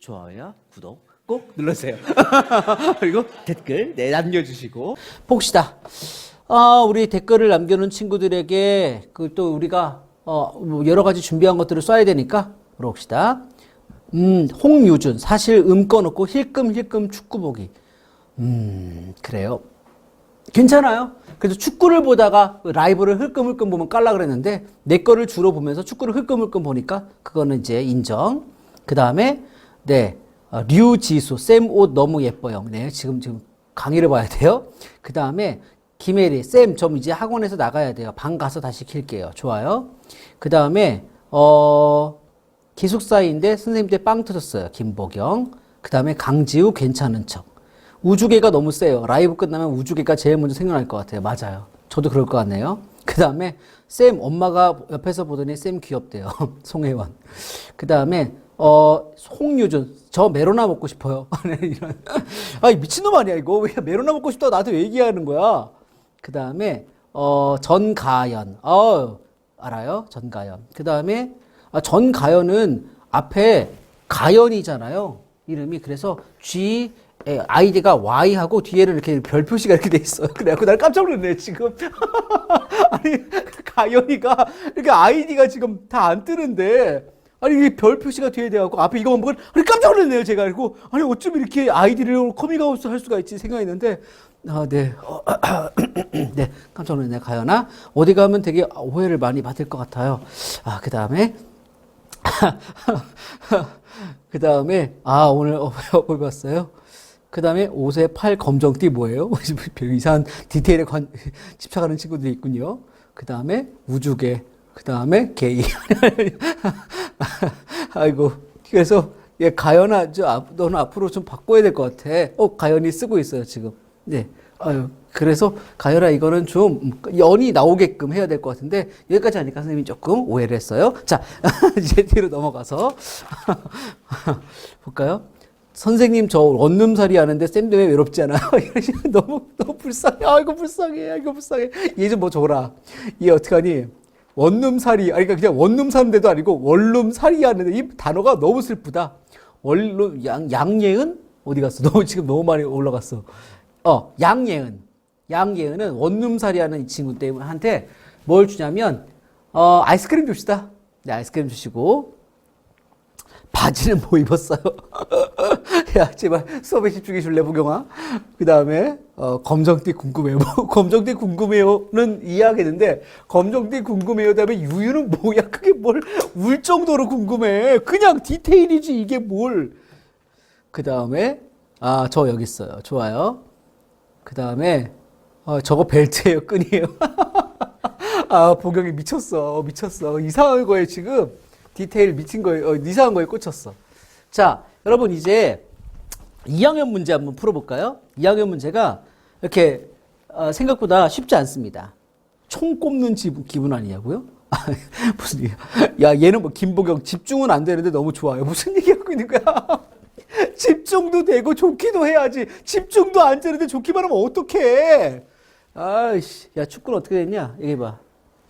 좋아요와 구독 꼭 눌러주세요. 그리고 댓글 네, 남겨주시고 봅시다. 아, 우리 댓글을 남겨놓은 친구들에게 그 또 우리가 어, 뭐 여러 가지 준비한 것들을 써야 되니까 물어봅시다. 음, 홍유준 사실 음 꺼놓고 힐끔 힐끔 축구 보기. 음, 그래요. 괜찮아요. 그래서 축구를 보다가 라이브를 흘끔흘끔 보면 깔라 그랬는데 내 거를 주로 보면서 축구를 흘끔흘끔 보니까 그거는 이제 인정. 그 다음에 네 어, 류지수 쌤 옷 너무 예뻐요. 네 지금 지금 강의를 봐야 돼요. 그 다음에 김혜리 쌤 좀 이제 학원에서 나가야 돼요. 방 가서 다시 킬게요. 좋아요. 그 다음에 어 기숙사인데 선생님한테 빵 터졌어요. 김보경. 그 다음에 강지우 괜찮은 척. 우주계가 너무 세요. 라이브 끝나면 우주계가 제일 먼저 생각날 것 같아요. 맞아요. 저도 그럴 것 같네요. 그 다음에 쌤 엄마가 옆에서 보더니 쌤 귀엽대요. 송혜원. 그 다음에 어 홍유준 저 메로나 먹고 싶어요. 네, 이런 아 미친놈 아니야 이거 왜 메로나 먹고 싶다고 나한테 왜 얘기하는 거야? 그 다음에 어 전가연 어 알아요 전가연. 그 다음에 아, 전가연은 앞에 가연이잖아요. 이름이 그래서 G 에, 아이디가 Y하고 뒤에는 이렇게 별 표시가 이렇게 돼 있어요. 그래갖고 날 깜짝 놀랐네 지금. 아니 가연이가 이렇게 아이디가 지금 다 안 뜨는데 아니 이게 별 표시가 뒤에 돼갖고 앞에 이거만 보고 아니 깜짝 놀랐네요 제가 그리고 아니 어쩜 이렇게 아이디를 커밍아웃 할 수가 있지 생각했는데 아 네 어, 네 깜짝 놀랐네 가연아 어디 가면 되게 오해를 많이 받을 것 같아요. 아 그 다음에 그 다음에 아 오늘 어, 뭐 봤어요? 그 다음에 옷에 팔 검정띠 뭐예요? 별 이상한 디테일에 관, 집착하는 친구들이 있군요. 그 다음에 우주계, 그 다음에 게이. 아이고 그래서 얘 가연아, 저 앞- 너는 앞으로 좀 바꿔야 될 것 같아. 어 가연이 쓰고 있어요 지금. 네. 아유 그래서 가연아 이거는 좀 연이 나오게끔 해야 될 것 같은데 여기까지 하니까 선생님이 조금 오해를 했어요. 자 이제 뒤로 넘어가서 볼까요? 선생님 저 원룸살이 하는데 쌤 때문에 외롭지 않아요? 이러시면 너무 너무 불쌍해. 아이고 불쌍해. 아이고 불쌍해. 얘 좀 뭐 줘라. 얘 어떡하니? 원룸살이 그러니까 그냥 원룸 사는데도 아니고 원룸살이 하는데 이 단어가 너무 슬프다. 원룸 양 양예은 어디 갔어? 너무 지금 너무 많이 올라갔어. 어 양예은 양예은은 원룸살이 하는 이 친구 때문에 한테 뭘 주냐면 어 아이스크림 줍시다. 네 아이스크림 주시고 바지는 뭐 입었어요? 야, 제발 수업에 집중해 줄래, 보경아? 그 다음에, 어, 검정띠 궁금해요. 뭐, 검정띠 궁금해요는 이해하겠는데, 검정띠 궁금해요. 다음에 유유는 뭐야? 그게 뭘, 울 정도로 궁금해. 그냥 디테일이지, 이게 뭘. 그 다음에, 아, 저 여기 있어요. 좋아요. 그 다음에, 어, 저거 벨트예요, 끈이에요. 아, 보경이 미쳤어. 미쳤어. 이상한 거에 지금 디테일 미친 거에, 어, 이상한 거에 꽂혔어. 자, 여러분 이제 2학년 문제 한번 풀어볼까요? 2학년 문제가 이렇게 어, 생각보다 쉽지 않습니다. 총 꼽는 집, 기분 아니냐고요? 무슨 얘기야? 야, 얘는 뭐 김보경 집중은 안 되는데 너무 좋아요. 무슨 얘기하고 있는 거야? 집중도 되고 좋기도 해야지. 집중도 안 되는데 좋기만 하면 어떡해? 아이씨, 야 축구는 어떻게 됐냐? 얘기해봐.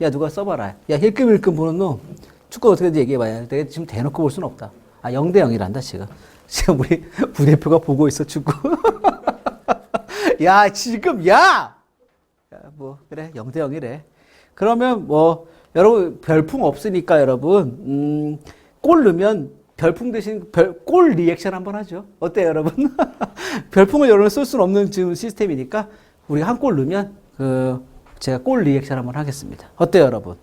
야 누가 써봐라. 야 힐끔힐끔 보는 놈. 축구 어떻게 됐는지 얘기해봐야 돼. 지금 대놓고 볼 수는 없다. 아 0대 0이란다 지금. 지금 우리 부대표가 보고 있어 축구. 야 지금 야. 야, 뭐 그래 0대 0이래. 그러면 뭐 여러분 별풍 없으니까 여러분 음, 골 넣으면 별풍 대신 별, 골 리액션 한번 하죠. 어때요 여러분? 별풍을 여러분 쓸 수는 없는 지금 시스템이니까 우리가 한골 넣으면 그 제가 골 리액션 한번 하겠습니다. 어때요 여러분?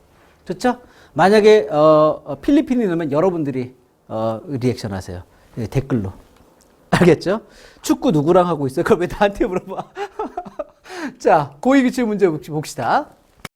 좋죠? 만약에 어, 어, 필리핀이 넣으면 여러분들이 어, 리액션 하세요. 예, 댓글로. 알겠죠? 축구 누구랑 하고 있어요? 그걸 왜 나한테 물어봐? 자, 고위기출 문제 봅시다.